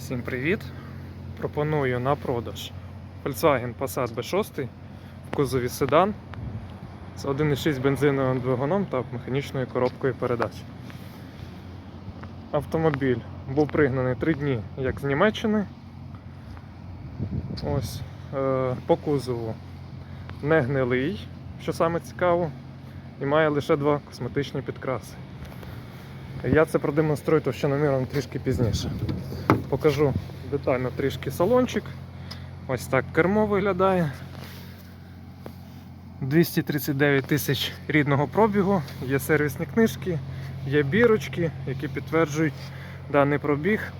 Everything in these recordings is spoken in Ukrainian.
Всім привіт! Пропоную на продаж Volkswagen Passat B6 в кузові седан з 1,6 бензиновим двигуном та механічною коробкою передач. Автомобіль був пригнаний 3 дні як з Німеччини. Ось е, по кузову не гнилий, що саме цікаво, і має лише два косметичні підкраси. Я це продемонструю товщиноміром трішки пізніше. Покажу детально трішки салончик. Ось так кермо виглядає. 239 тисяч рідного пробігу, є сервісні книжки, є бірочки, які підтверджують даний пробіг.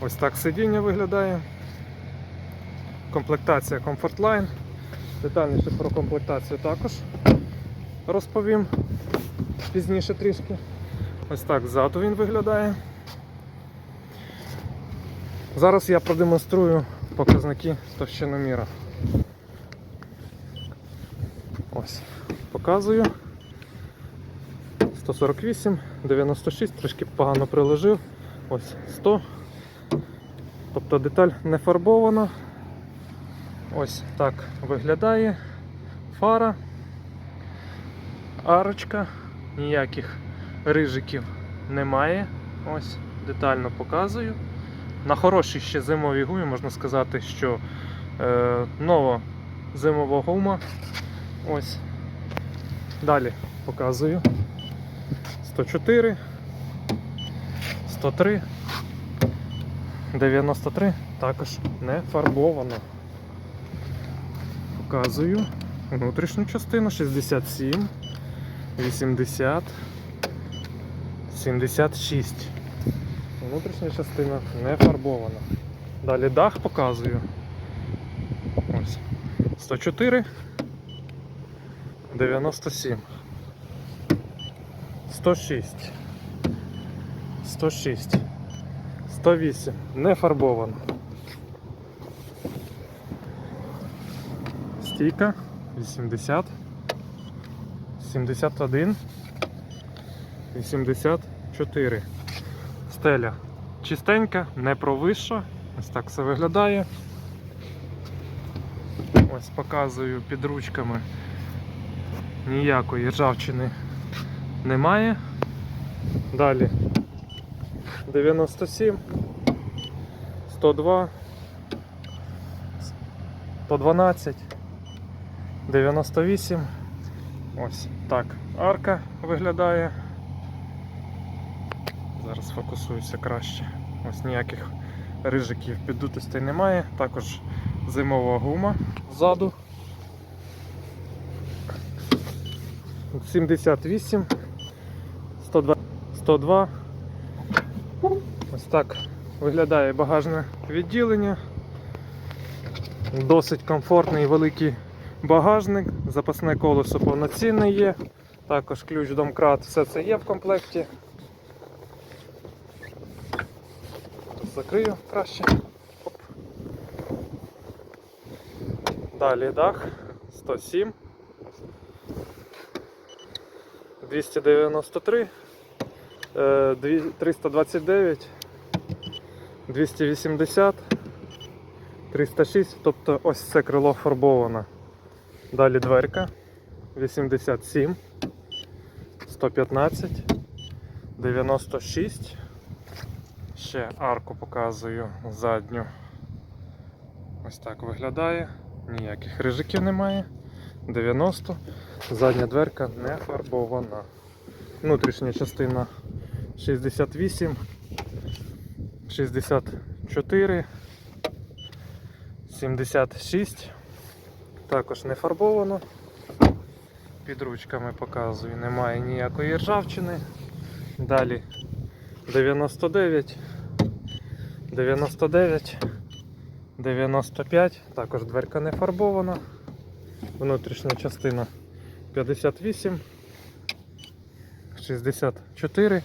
Ось так сидіння виглядає. Комплектація Comfortline. Детальніше про комплектацію також розповім пізніше трішки. Ось так ззаду він виглядає. Зараз я продемонструю показники товщиноміра. Ось, показую. 148, 96, трошки погано приложив. Ось 100. Тобто деталь не фарбована. Ось так виглядає. Фара, арочка, ніяких рижиків немає. Ось, детально показую. На хорошій ще зимовій гумі можна сказати, що е, нова зимова гума. Ось. Далі показую. 104, 103, 93, також не фарбовано. Показую внутрішню частину 67, 80, 76. Внутрішня частина не фарбована. Далі дах показую. Ось. 104, 97, 106, 106, 108, не фарбовано. Стійка 80, 71, 84. Стеля чистенька, не провисша. Ось так все виглядає. Ось показую під ручками. Ніякої ржавчини немає. Далі 97, 102, 112, 98. Ось так арка виглядає. Зараз фокусуюся краще. Ось ніяких рижиків піддутостей немає. Також зимова гума ззаду. 78, 102, 102. Ось так виглядає багажне відділення. Досить комфортний великий багажник, запасне колесо повноцінне є. Також ключ домкрат, все це є в комплекті. Закрию краще. Оп. Далі дах 107. 293, е, дві- 329, 280, 306, тобто ось це крило фарбовано. Далі дверка 87, 115, 96. Ще арку показую задню. Ось так виглядає. Ніяких рижиків немає. 90. Задня дверка не фарбована. Внутрішня частина 68, 64, 76. Також не фарбовано. Під ручками показую, немає ніякої ржавчини. Далі 99, 99, 95, також дверка не фарбована. Внутрішня частина 58, 64,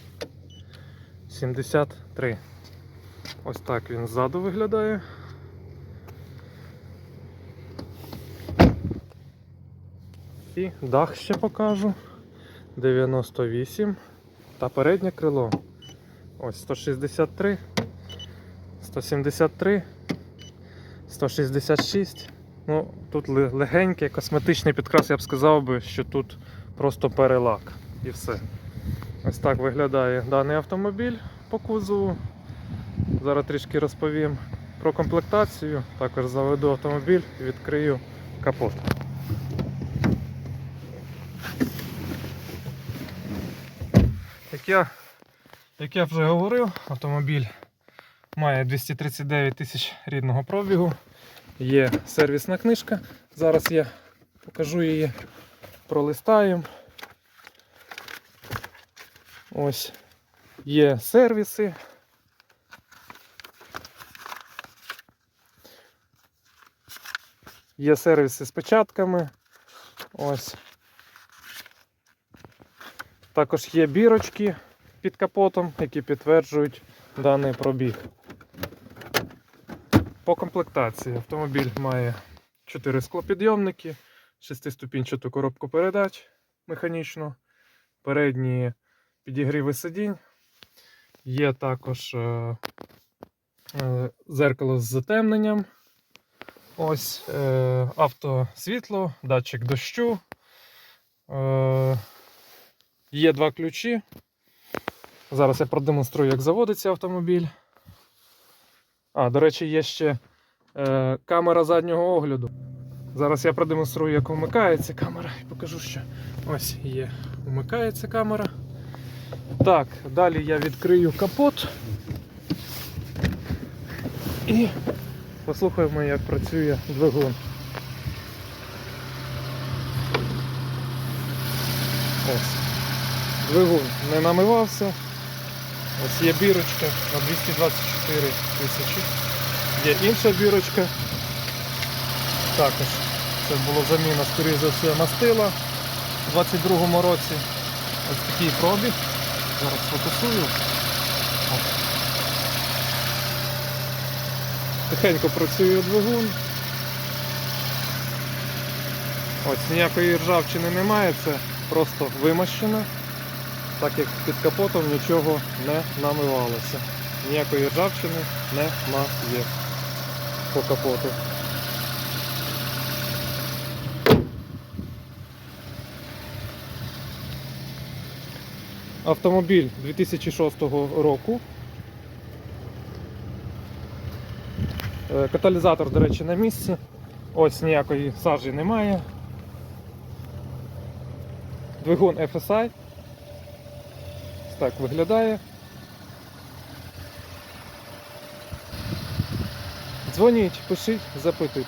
73. Ось так він ззаду виглядає. І дах ще покажу. 98 та переднє крило. Ось 163, 173, 166. Ну, тут легенький косметичний підкрас, я б сказав би, що тут просто перелак і все. Ось так виглядає даний автомобіль по кузову. Зараз трішки розповім про комплектацію. Також заведу автомобіль і відкрию капот. Як я, як я вже говорив, автомобіль має 239 тисяч рідного пробігу. Є сервісна книжка. Зараз я покажу її, пролистаємо. Ось є сервіси. Є сервіси з печатками. Ось. Також є бірочки під капотом, які підтверджують даний пробіг. По комплектації автомобіль має 4 склопідйомники, 6-ступінчату коробку передач механічну, передні підігріви сидінь. Є також е, е, зеркало з затемненням. Ось е, автосвітло, датчик дощу. Е, є два ключі. Зараз я продемонструю, як заводиться автомобіль. А, до речі, є ще е, камера заднього огляду. Зараз я продемонструю, як вмикається камера і покажу, що ось є. Вмикається камера. Так, далі я відкрию капот. І послухаємо, як працює двигун. Ось. Двигун не намивався. Ось є бірочка на 224 тисячі. Є інша бірочка. Також це було заміна, скоріше за все, мастила у 22-му році. Ось такий пробіг. Зараз фокусую. Тихенько працює двигун. Ось ніякої ржавчини немає, це просто вимощено так як під капотом нічого не намивалося. Ніякої ржавчини немає по капоту. Автомобіль 2006 року. Е, Каталізатор, до речі, на місці. Ось ніякої сажі немає. Двигун FSI. Так виглядає. Дзвоніть, пишіть, запитуйте.